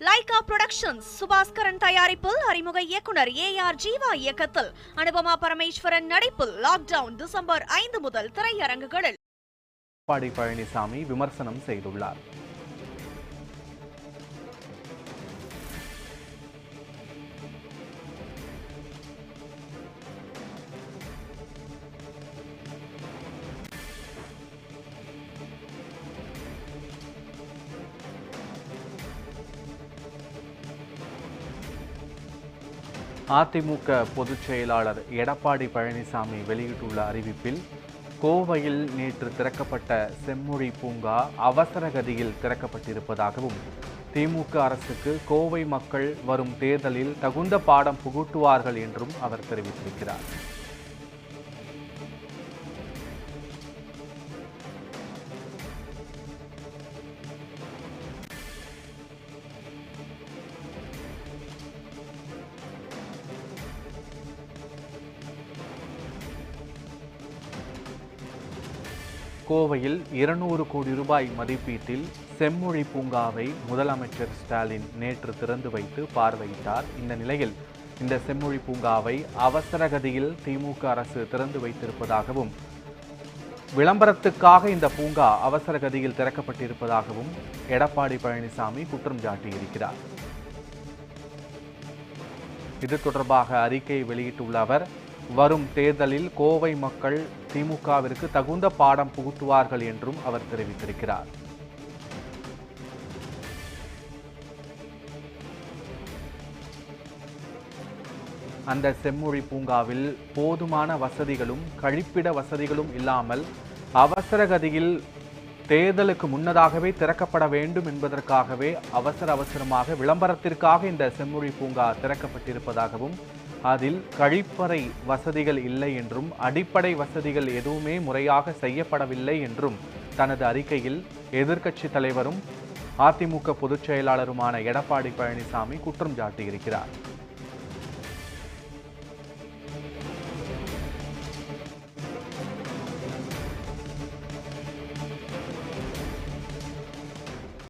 Lyca productions Subaskaran தயாரிப்பில் அறிமுக இயக்குனர் ஏ ஆர் ஜீவா இயக்கத்தில் அனுபமா பரமேஸ்வரன் நடிப்பில் லாக்டவுன் டிசம்பர் ஐந்து முதல் திரையரங்குகளில். பழனிசாமி விமர்சனம் செய்துள்ளார். அதிமுக பொதுச் செயலாளர் எடப்பாடி பழனிசாமி வெளியிட்டுள்ள அறிவிப்பில் கோவையில் நேற்று திறக்கப்பட்ட செம்மொழி பூங்கா அவசர கதியில் திறக்கப்பட்டிருப்பதாகவும் திமுக அரசுக்கு கோவை மக்கள் வரும் தேர்தலில் தகுந்த பாடம் புகுட்டுவார்கள் என்றும் அவர் தெரிவித்திருக்கிறார். கோவையில் இருநூறு கோடி ரூபாய் மதிப்பீட்டில் செம்மொழி பூங்காவை முதலமைச்சர் ஸ்டாலின் நேற்று திறந்து வைத்து பார்வையிட்டார். இந்த நிலையில் இந்த செம்மொழி பூங்காவை அவசரகதியில் திமுக அரசு திறந்து வைத்திருப்பதாகவும் விளம்பரத்துக்காக இந்த பூங்கா அவசரகதியில் திறக்கப்பட்டிருப்பதாகவும் எடப்பாடி பழனிசாமி குற்றம் சாட்டியிருக்கிறார். இது தொடர்பாக அறிக்கை வெளியிட்டுள்ள அவர் வரும் தேர்தலில் கோவை மக்கள் திமுகவிற்கு தகுந்த பாடம் புகுத்துவார்கள் என்றும் அவர் தெரிவித்திருக்கிறார். அந்த செம்மொழி பூங்காவில் போதுமான வசதிகளும் கழிப்பிட வசதிகளும் இல்லாமல் அவசரகதியில் தேர்தலுக்கு முன்னதாகவே திறக்கப்பட வேண்டும் என்பதற்காகவே அவசர அவசரமாக விளம்பரத்திற்காக இந்த செம்மொழி பூங்கா திறக்கப்பட்டிருப்பதாகவும் அதில் கழிப்பறை வசதிகள் இல்லை என்றும் அடிப்படை வசதிகள் எதுவுமே முறையாக செய்யப்படவில்லை என்றும் தனது அறிக்கையில் எதிர்க்கட்சி தலைவரும் அதிமுக பொதுச் செயலாளருமான எடப்பாடி பழனிசாமி குற்றம் சாட்டியிருக்கிறார்.